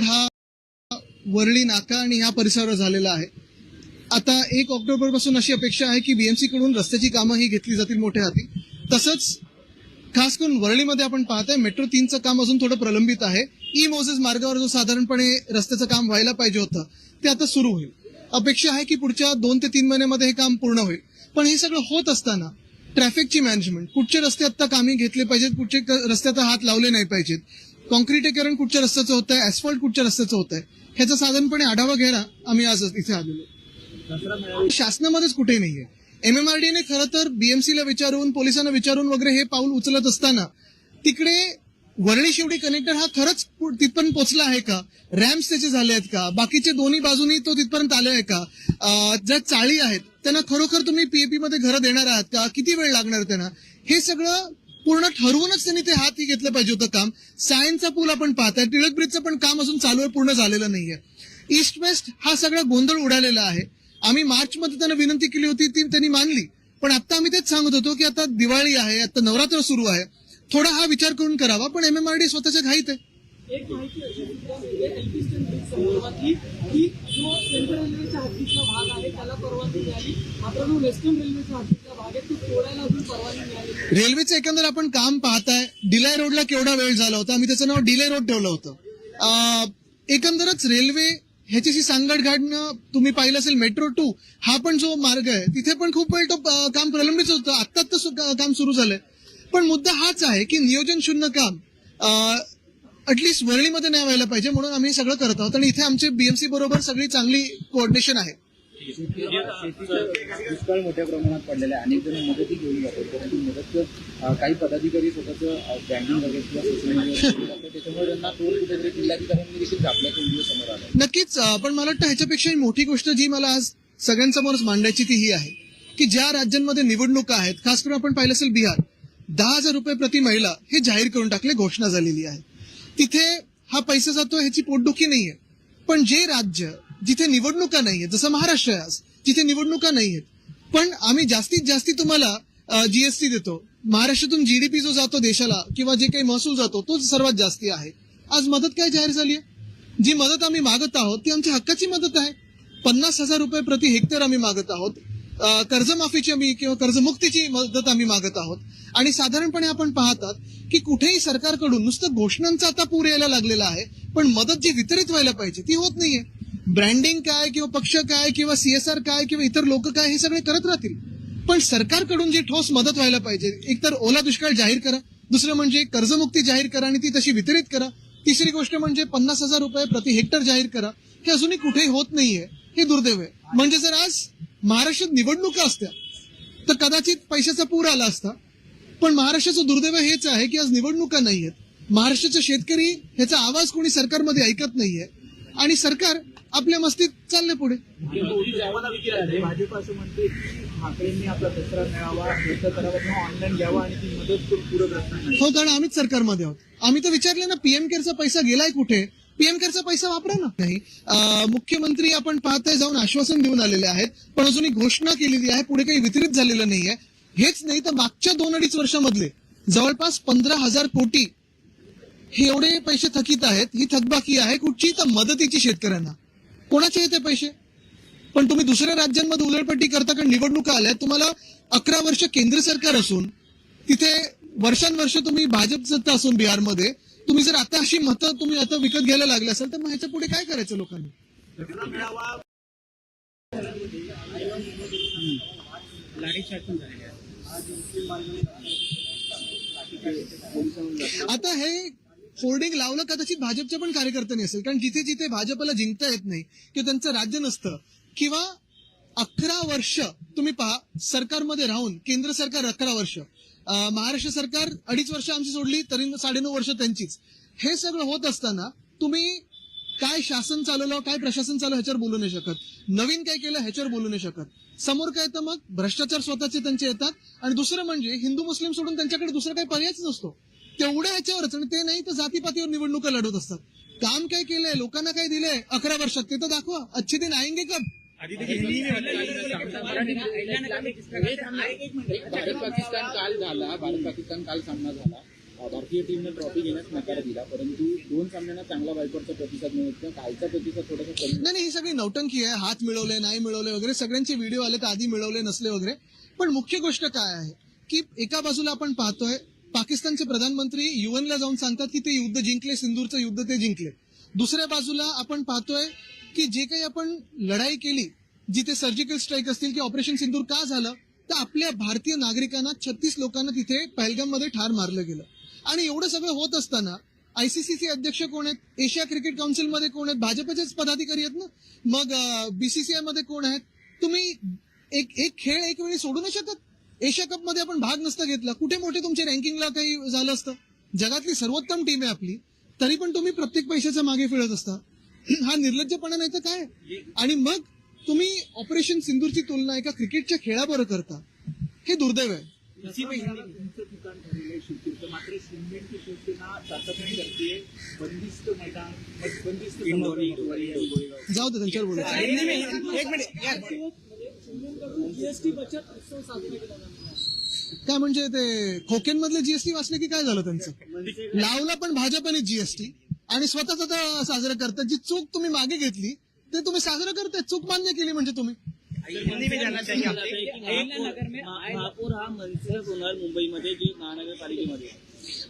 Road हा वरळी नाका आणि ह्या परिसरावर झालेला आहे. आता एक ऑक्टोबरपासून अशी अपेक्षा आहे की बीएमसी कडून रस्त्याची कामं ही घेतली जातील मोठ्या हाती. तसंच खास करून वरळीमध्ये आपण पाहताय मेट्रो तीनचं काम अजून थोडं प्रलंबित आहे. ई मोसेस मार्गावर जो साधारणपणे रस्त्याचं काम व्हायला पाहिजे होतं ते आता सुरू होईल. अपेक्षा आहे की पुढच्या दोन ते तीन महिन्यामध्ये हे काम पूर्ण होईल. पण हे सगळं होत असताना ट्रॅफिकची मॅनेजमेंट कुठचे रस्ते आता कामी घेतले पाहिजेत कुठचे रस्ते आता हात लावले नाही पाहिजेत कॉन्क्रिटीकरण कुठच्या रस्त्याचं होत आहे ऍस्फॉल्ट कुठच्या रस्त्याचं होत आहे ह्याचा साधारणपणे आढावा घ्यायला आम्ही आज इथे आलेलो. शासनामध्येच कुठे नाहीये. एमएमआरडीने खरं तर बीएमसीला विचारून पोलिसांना विचारून वगैरे हे पाऊल उचलत असताना तिकडे वरळी शेवटी कनेक्टर हा खरंच तिथपर्यंत पोहोचला आहे का? रॅम्प्स त्याचे झाले आहेत का? बाकीचे दोन्ही बाजूनी तो तिथपर्यंत आले आहे का ज्या चाळी आहेत त्यांना खरोखर तुम्ही पीएपी मध्ये घरं देणार आहात का? किती वेळ लागणार त्यांना? हे सगळं पूर्ण ठरवूनच त्यांनी ते हाती घेतलं पाहिजे होतं काम. सायनचा पूल आपण पाहताय टिळक ब्रिजचं पण काम अजून चालू आहे पूर्ण झालेलं नाहीये. ईस्ट वेस्ट हा सगळा गोंधळ उडालेला आहे. आम्ही मार्च मध्ये त्यांना विनंती केली होती ती त्यांनी मानली. पण आता आम्ही तेच सांगत होतो की आता दिवाळी आहे आता नवरात्र सुरू आहे. थोडा हा विचार करून करावा पण एमएमआरडी स्वतःच्या घाईत आहे. जो सेंट्रल रेल्वेच्या हद्दीतला भाग आहे त्याला परवानगी मिळाली. मात्र जो वेस्टर्न रेल्वेच्या हद्दीतला भाग आहे तो तोडायला अजून परवानगी मिळाली रेल्वेचं एकंदर आपण काम पाहताय. डिलाय रोडला केवढा वेळ झाला होता? आम्ही त्याचं नाव डिले रोड ठेवलं होतं. एकंदरच रेल्वे ह्याच्याशी सांगड घाडणं तुम्ही पाहिलं असेल मेट्रो टू हा पण जो मार्ग आहे तिथे पण खूप वेळ तो काम प्रलंबित होतं. आत्ता तर काम सुरू झालंय. पण मुद्दा हाच आहे की नियोजन शून्य काम. अटलिस्ट वरळीमध्ये नाही व्हायला पाहिजे म्हणून आम्ही सगळं करत आहोत. आणि इथे आमचे बीएमसी बरोबर सगळी चांगली कोऑर्डिनेशन आहे. दुष्काळ मोठ्या प्रमाणात पडलेला आहे. अनेक जण मदतही घेऊन जातात परंतु मदत काही पदाधिकारी स्वतःचं बँकिंग वगैरे किंवा सोशल मीडियावर त्याच्यामुळे त्यांना तोड कुठेतरी जिल्हाधिकाऱ्यांनी देखील व्हिडिओ समोर आला. नक्कीच पण मला वाटतं ह्याच्यापेक्षा मोठी गोष्ट जी मला आज सगळ्यांसमोरच मांडायची ती ही आहे की ज्या राज्यांमध्ये निवडणुका आहेत खास करून आपण पाहिलं असेल बिहार दहा हजार रुपये प्रति महिला हे जाहीर करून टाकले घोषणा झालेली आहे. तिथे हा पैसा जातो ह्याची पोटदुखी नाहीये. पण जे राज्य जिथे निवडणुका नाहीये जसं महाराष्ट्र आहे आज जिथे निवडणुका नाहीयेत. पण आम्ही जास्तीत जास्ती तुम्हाला जीएसटी देतो. महाराष्ट्रातून जीडीपी जो जातो देशाला किंवा जे काही महसूल जातो तो सर्वात जास्ती आहे. आज मदत काय जाहीर झाली आहे? जी मदत आम्ही मागत आहोत ती आमच्या हक्काची मदत आहे. पन्नास हजार रुपये प्रति हेक्टर आम्ही मागत आहोत. कर्जमाफीची आम्ही किंवा कर्जमुक्तीची मदत आम्ही मागत आहोत. आणि साधारणपणे आपण पाहतात की कुठेही सरकारकडून नुसतं घोषणांचा आता पूर यायला लागलेला आहे पण मदत जी वितरित व्हायला पाहिजे ती होत नाहीये. ब्रँडिंग काय किंवा पक्ष काय किंवा सीएसआर काय किंवा इतर लोक काय हे सगळे करत राहतील. पण सरकारकडून जी ठोस मदत व्हायला पाहिजे एकतर ओला दुष्काळ जाहीर करा दुसरं म्हणजे कर्जमुक्ती जाहीर करा आणि ती तशी वितरित करा तिसरी गोष्ट म्हणजे पन्नास हजार रुपये प्रति हेक्टर जाहीर करा हे अजूनही कुठेही होत नाहीये हे दुर्दैव आहे. म्हणजे जर आज महाराष्ट्रात निवडणुका असत्या तर कदाचित पैशाचा पूर आला असता. पण महाराष्ट्राचं दुर्दैव हेच आहे की आज निवडणुका नाहीयेत महाराष्ट्राचे शेतकरी ह्याचा आवाज कोणी सरकारमध्ये ऐकत नाहीये. आणि सरकार आपल्या मस्तीत चालले पुढे. भाजप असं म्हणते की ठाकरेंनी आपला दसरा करावा ऑनलाईन घ्यावा आणि ती मदत हो कारण आम्हीच सरकारमध्ये आहोत. आम्ही तर विचारले ना पीएम केअरचा पैसा गेलाय कुठे? पीएम केअरचा पैसा वापरा ना. नाही मुख्यमंत्री आपण पाहताय जाऊन आश्वासन देऊन आलेले आहेत पण अजून घोषणा केलेली आहे पुढे काही वितरित झालेलं नाहीये. हेच नाही तर मागच्या दोन अडीच वर्षामधले जवळपास पंधरा हजार कोटी हे एवढे पैसे थकीत आहेत ही थकबाकी आहे कुठची तर मदतीची शेतकऱ्यांना. कोणाचे येते पैसे? पण तुम्ही दुसऱ्या राज्यांमध्ये उलटपट्टी करता कारण निवडणुका आल्या तुम्हाला अकरा वर्ष केंद्र सरकार असून तिथे वर्षानुवर्ष तुम्ही भाजप सत्ता असून बिहारमध्ये तुम्ही जर आता अशी मतं तुम्ही आता विकत घ्यायला लागले असाल तर मग ह्याच्या पुढे काय करायचं लोकांनी? आता हे होर्डिंग लावलं कदाचित भाजपच्या पण कार्यकर्त्यांनी असेल कारण जिथे जिथे भाजपला जिंकता येत नाही किंवा त्यांचं राज्य नसतं किंवा अकरा वर्ष तुम्ही पहा सरकारमध्ये राहून केंद्र सरकार अकरा वर्ष. महाराष्ट्र सरकार अडीच वर्ष आमची सोडली तरी साडेनऊ वर्ष त्यांचीच. हे सगळं होत असताना तुम्ही काय शासन चालवलं काय प्रशासन चालवलं ह्याच्यावर बोलू नाही शकत. नवीन काय केलं ह्याच्यावर बोलू नाही शकत. समोर काय तर मग? भ्रष्टाचार स्वतःचे त्यांचे येतात. आणि दुसरं म्हणजे हिंदू मुस्लिम सोडून त्यांच्याकडे दुसरा काही पर्यायच नसतो. तेवढ्या ह्याच्यावरच आणि ते नाही तर जातीपातीवर निवडणुका लढवत असतात. काम काय केलंय लोकांना काय दिलंय? अकरा वर्षात. ते तर दाखवा. अच्छे दिन आएंगे कब? भारत पाकिस्तान काल झाला भारत पाकिस्तान काल सामना झाला. भारतीय टीमने ट्रॉफी घेण्यास नकार दिला परंतु दोन सामन्यांना चांगला बायकॉटचा प्रतिसाद मिळत. नाही. कालचा प्रतिसाद थोडासा कमी. नाही नाही ही सगळी नौटंकी आहे. हात मिळवले नाही मिळवले वगैरे सगळ्यांचे व्हिडिओ आले तर आधी मिळवले नसले वगैरे. पण मुख्य गोष्ट काय आहे? की एका बाजूला आपण पाहतोय पाकिस्तानचे प्रधानमंत्री युएनला जाऊन सांगतात की ते युद्ध जिंकले सिंदूरचं युद्ध ते जिंकले. दुसऱ्या बाजूला आपण पाहतोय की जे काही आपण लढाई केली जिथे सर्जिकल स्ट्राईक असतील की ऑपरेशन सिंदूर का झालं तर आपल्या भारतीय नागरिकांना छत्तीस लोकांना तिथे पहलगाममध्ये ठार मारलं गेलं. आणि एवढं सगळं होत असताना आयसीसीचे अध्यक्ष कोण आहेत? एशिया क्रिकेट काउन्सिलमध्ये कोण आहेत? भाजपचेच पदाधिकारी आहेत ना? मग बीसीसीआयमध्ये कोण आहेत? तुम्ही एक एक खेळ एक वेळी सोडू नाही शकत. एशिया कपमध्ये आपण भाग नसता घेतला. कुठे मोठे तुमच्या रँकिंगला काही झालं असतं? जगातली सर्वोत्तम टीम आहे आपली. तरी पण तुम्ही प्रत्येक पैशाच्या मागे फिरत असता. हा निर्लज्जपणा नाही तर काय? आणि मग तुम्ही ऑपरेशन सिंदूरची तुलना एका क्रिकेटच्या खेळाबरोबर करता. हे दुर्दैव आहे. जाऊ दे त्यांच्यावर केला जाणार आहे. काय म्हणजे ते खोकेनमधले जीएसटी वाचले की काय झालं त्यांचं? लावला पण भाजपने जीएसटी. आणि स्वतःच आता साजरं करतात. जी चूक तुम्ही मागे घेतली ते तुम्ही साजरं करताय. चूक मान्य केली म्हणजे तुम्ही. हिंदी में जानना चाहिए आपसे अहिल्यानगर में महापौर हा मंचच होणार मुंबईमध्ये जी महानगरपालिकेमध्ये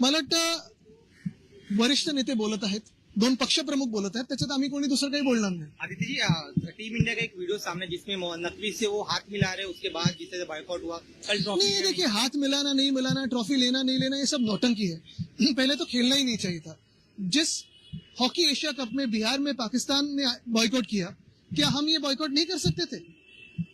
मला वाटतं वरिष्ठ नेते बोलत आहेत. दोन पक्षप्रमुख बोलत आहेत. त्याच्यात आम्ही कोणी दुसरं काही बोलणार नाही. आदित्य जी अ, टीम इंडिया का एक वीडियो सामने जिसमें मो- नकवी से वो हाथ मिला रहे उसके बाद जिससे बाइकआउट हुआ कल ट्रॉफी नहीं ये देखिए हाथ मिलाना नहीं मिलाना ट्रॉफी लेना नहीं लेना ये सब नौटंकी है। पहले तो खेलना ही नहीं चाहिए था। जिस हॉकी एशिया कप में बिहार में पाकिस्तान ने बॉयकॉट किया, क्या हम ये बॉयकॉट नहीं कर सकते थे?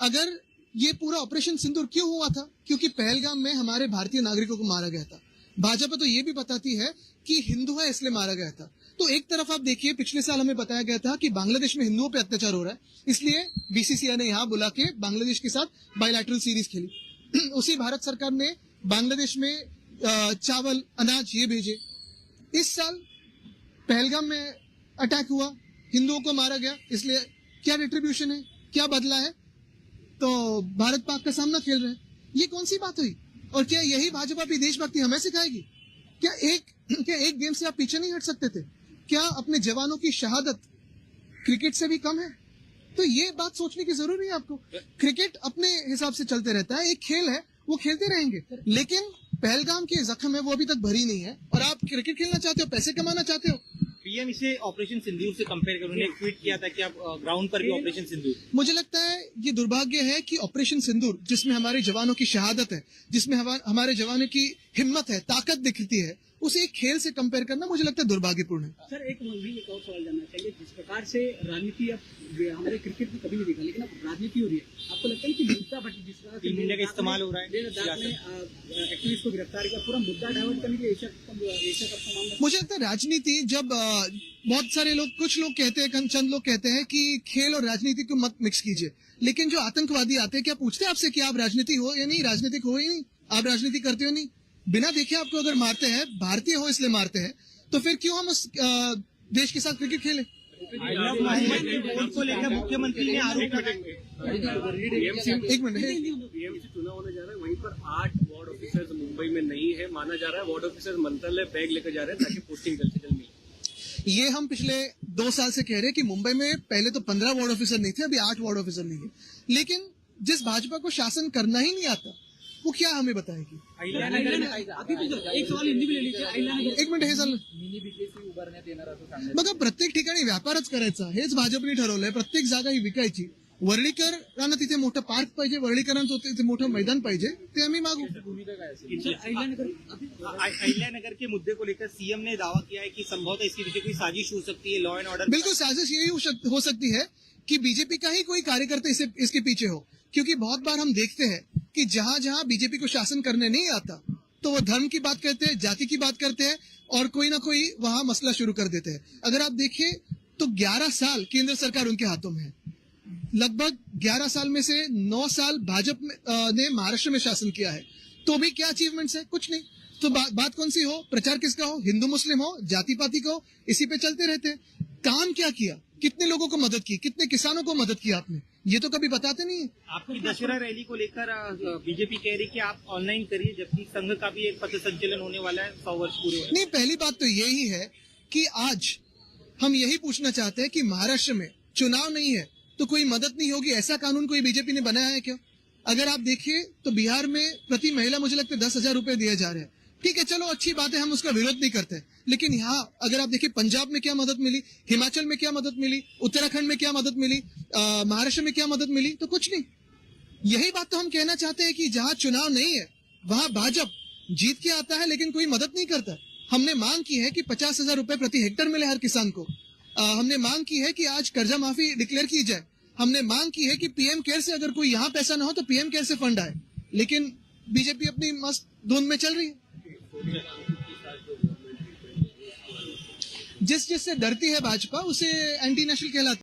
अगर ये पूरा ऑपरेशन सिंदूर क्यों हुआ था? क्योंकि पहलगाम में हमारे भारतीय नागरिकों को मारा गया था। भाजपा तो ये भी बताती है कि हिंदू है इसलिए मारा गया था। तो एक तरफ़ आप देखिए, पिछले साल हमें बताया गया था कि बांग्लादेश में हिंदुओं पे अत्याचार हो रहा है। इसलिए बीसीसीआई ने यहाँ बुला के बांग्लादेश के साथ बायलैटरल सीरीज़ खेली। उसी भारत सरकार ने बांग्लादेश में चावल, अनाज ये भेजे। इस साल पहलगाम में अटैक हुआ, हिंदुओं को मारा गया, इसलिए क्या रिट्रीब्यूशन है, क्या बदला है? तो भारत पाक का सामना खेल रहे हैं। ये कौन सी बात हुई? और क्या यही भाजपा की देशभक्ति हमें सिखाएगी? क्या एक क्या एक गेम से आप पीछे नहीं हट सकते थे? क्या अपने जवानों की शहादत क्रिकेट से भी कम है? तो ये बात सोचने की ज़रूरी है आपको। क्रिकेट अपने हिसाब से चलते रहता है, एक खेल है, वो खेलते रहेंगे। लेकिन पहलगाम के जख्म है वो अभी तक भरी नहीं है। और आप क्रिकेट खेलना चाहते हो, पैसे कमाना चाहते हो पीएम इसे ऑपरेशन सिंदूर से कंपेयर कर उन्होंने ट्वीट किया था कि आप ग्राउंड पर भी ऑपरेशन सिंदूर मुझे लगता है ये दुर्भाग्य है कि ऑपरेशन सिंदूर जिसमें हमारे जवानों की शहादत है जिसमें हमारे जवानों की हिम्मत है ताकत दिखती है उसे एक खेल से कंपेयर करना मुझे लगता है दुर्भाग्यपूर्ण है। सर एक मुझे एक और सवाल जानना चाहिए। जिस प्रकार से राजनीति अब हमारे क्रिकेट में कभी नहीं देखा लेकिन अब राजनीति हो रही है। आपको लगता है कि मुद्दा बटी जिस तरह से टीम इंडिया का इस्तेमाल हो रहा है एक्टिविस्ट को गिरफ़्तार किया पूरा मुद्दा डाइवर्ट करने के लिए एशिया कप एशिया कप का मामला मुझे लगता है राजनीति जब बहुत सारे लोग कुछ लोग कहते हैं चंद लोग कहते हैं कि खेल और राजनीति को मत मिक्स कीजिए। लेकिन जो आतंकवादी आते हैं क्या पूछते हैं आपसे कि आप राजनीति हो या नहीं? राजनीतिक हो या नहीं। आप राजनीति करते हो नहीं। बिना देखे आपको अगर मारते हैं भारतीय हो इसलिए मारते हैं तो फिर क्यों हम उस देश के साथ क्रिकेट खेले? को लेकर मुख्यमंत्री ने आरोप एक मिनट। बीएमसी चुनाव होने जा रहा है वहीं पर आठ वार्ड ऑफिसर्स मुंबई में नहीं है माना जा रहा है वार्ड ऑफिसर्स मंत्रालय बैग लेकर जा रहे हैं ताकि पोस्टिंग जल्द से जल्द मिले। ये हम पिछले दो साल से कह रहे हैं कि मुंबई में पहले तो पंद्रह वार्ड ऑफिसर नहीं थे अभी आठ वार्ड ऑफिसर नहीं है। लेकिन जिस भाजपा को शासन करना ही नहीं आता वो क्या हमें बताएगी? अतिथि एक सवाल हिंदी में ले लीजिए अहिल्यानगर एक मिनिट हे झालं बघा प्रत्येक ठिकाणी व्यापारच करायचा हेच भाजपने ठरवलंय. प्रत्येक जागा ही विकायची. वर्ळीकरांना तिथे मोठं पार्क पाहिजे वर्ळीकरांचं तिथे मोठं मैदान पाहिजे ते आम्ही मागू. अहिल्यानगर के मुद्दे को लेकर सीएम ने दावा किया है कि संभवतः इसके पीछे कोई साजिश हो सकती है लॉ एंड ऑर्डर बिल्कुल साजिश यही हो सक- हो सकती है कि बीजेपी का ही कोई कार्यकर्ता इसे इसके पीछे हो। क्योंकि बहुत बार हम देखते हैं कि जहाँ जहाँ बीजेपी को शासन करने नहीं आता तो वो धर्म की बात करते हैं जाति की बात करते हैं और कोई ना कोई वहाँ मसला शुरू कर देते हैं। अगर आप देखिए तो 11 साल केंद्र सरकार उनके हाथों में है। लगभग 11 साल में से 9 साल भाजपा ने महाराष्ट्र में शासन किया है। तो भी क्या अचीवमेंट्स है? कुछ नहीं। तो बा, बात कौन सी हो? प्रचार किसका हो? हिंदू मुस्लिम हो? जाति पाति का हो? इसी पे चलते रहते काम क्या किया? कितने लोगों को मदद की? कितने किसानों को मदद की आपने? ये तो कभी बताते नहीं है। आपकी दशहरा रैली को लेकर बीजेपी कह रही कि आप ऑनलाइन करिए जबकि संघ का भी एक पथ संचलन होने वाला है सौ वर्ष पूरे नहीं पहली बात तो यही है कि आज हम यही पूछना चाहते हैं कि महाराष्ट्र में चुनाव नहीं है तो कोई मदद नहीं होगी? ऐसा कानून कोई बीजेपी ने बनाया है क्या? अगर आप देखिए तो बिहार में प्रति महिला मुझे लगता है दस हज़ार रूपए दिए जा रहे हैं। ठीक है चलो अच्छी बात है हम उसका विरोध नहीं करते। लेकिन यहाँ अगर आप देखिए पंजाब में क्या मदद मिली हिमाचल में क्या मदद मिली उत्तराखंड में क्या मदद मिली महाराष्ट्र में क्या मदद मिली तो कुछ नहीं। यही बात तो हम कहना चाहते हैं कि जहाँ चुनाव नहीं है वहाँ भाजपा जीत के आता है लेकिन कोई मदद नहीं करता। हमने मांग की है कि पचास हज़ार रुपए प्रति हेक्टर मिले हर किसान को। अ, हमने मांग की है कि आज कर्जा माफ़ी डिक्लेयर की जाए। हमने मांग की है कि पीएम केयर से अगर कोई यहाँ पैसा ना हो तो पीएम केयर से फंड आए। लेकिन बीजेपी अपनी मस्त धुन में चल रही है। जिस जिससे डरती है भाजपा उसे एंटी नेशनल कहलाता